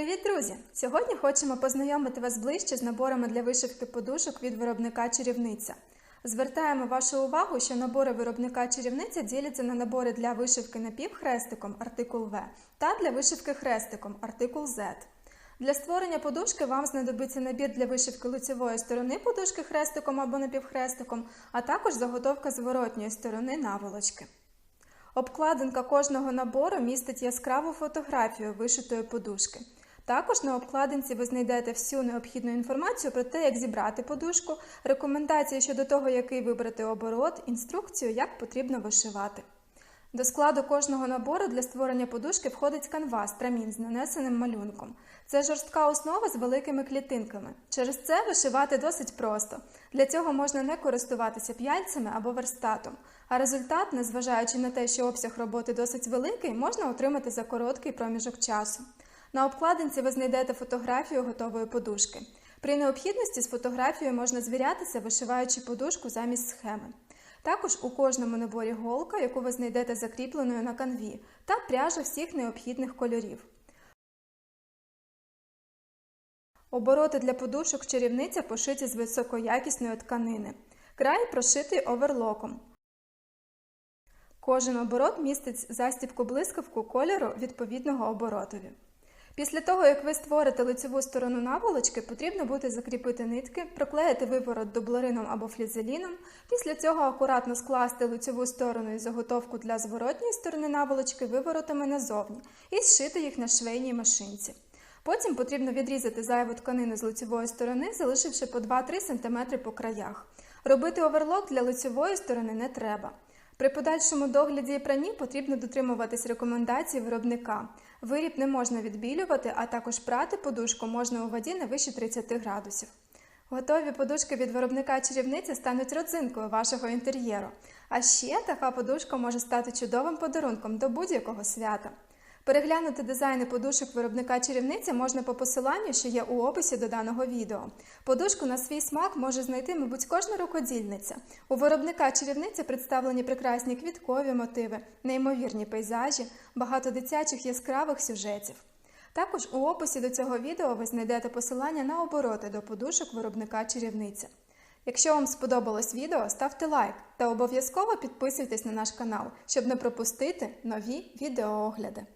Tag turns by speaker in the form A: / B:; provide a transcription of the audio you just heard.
A: Привіт, друзі! Сьогодні хочемо познайомити вас ближче з наборами для вишивки подушок від виробника Чарівниця. Звертаємо вашу увагу, що набори виробника Чарівниця діляться на набори для вишивки напівхрестиком артикул В та для вишивки хрестиком артикул Z. Для створення подушки вам знадобиться набір для вишивки лицевої сторони подушки хрестиком або напівхрестиком, а також заготовка зворотньої сторони наволочки. Обкладинка кожного набору містить яскраву фотографію вишитої подушки. Також на обкладинці ви знайдете всю необхідну інформацію про те, як зібрати подушку, рекомендації щодо того, який вибрати оборот, інструкцію, як потрібно вишивати. До складу кожного набору для створення подушки входить канвас трамін з нанесеним малюнком. Це жорстка основа з великими клітинками. Через це вишивати досить просто. Для цього можна не користуватися п'яльцями або верстатом, а результат, незважаючи на те, що обсяг роботи досить великий, можна отримати за короткий проміжок часу. На обкладинці ви знайдете фотографію готової подушки. При необхідності з фотографією можна звірятися, вишиваючи подушку замість схеми. Також у кожному наборі голка, яку ви знайдете закріпленою на канві, та пряжа всіх необхідних кольорів. Обороти для подушок чарівниця пошиті з високоякісної тканини. Край прошитий оверлоком. Кожен оборот містить застібку блискавку кольору відповідного оборотові. Після того, як ви створите лицеву сторону наволочки, потрібно буде закріпити нитки, проклеїти виворот дублерином або флізеліном, після цього акуратно скласти лицеву сторону і заготовку для зворотньої сторони наволочки виворотами назовні і зшити їх на швейній машинці. Потім потрібно відрізати зайву тканину з лицевої сторони, залишивши по 2-3 см по краях. Робити оверлок для лицевої сторони не треба. При подальшому догляді і пранні потрібно дотримуватись рекомендацій виробника. Виріб не можна відбілювати, а також прати подушку можна у воді не вище 30 градусів. Готові подушки від виробника чарівниці стануть родзинкою вашого інтер'єру. А ще така подушка може стати чудовим подарунком до будь-якого свята. Переглянути дизайни подушок виробника чарівниця можна по посиланню, що є у описі до даного відео. Подушку на свій смак може знайти, мабуть, кожна рукодільниця. У виробника чарівниця представлені прекрасні квіткові мотиви, неймовірні пейзажі, багато дитячих яскравих сюжетів. Також у описі до цього відео ви знайдете посилання на обороти до подушок виробника чарівниця. Якщо вам сподобалось відео, ставте лайк та обов'язково підписуйтесь на наш канал, щоб не пропустити нові відеоогляди.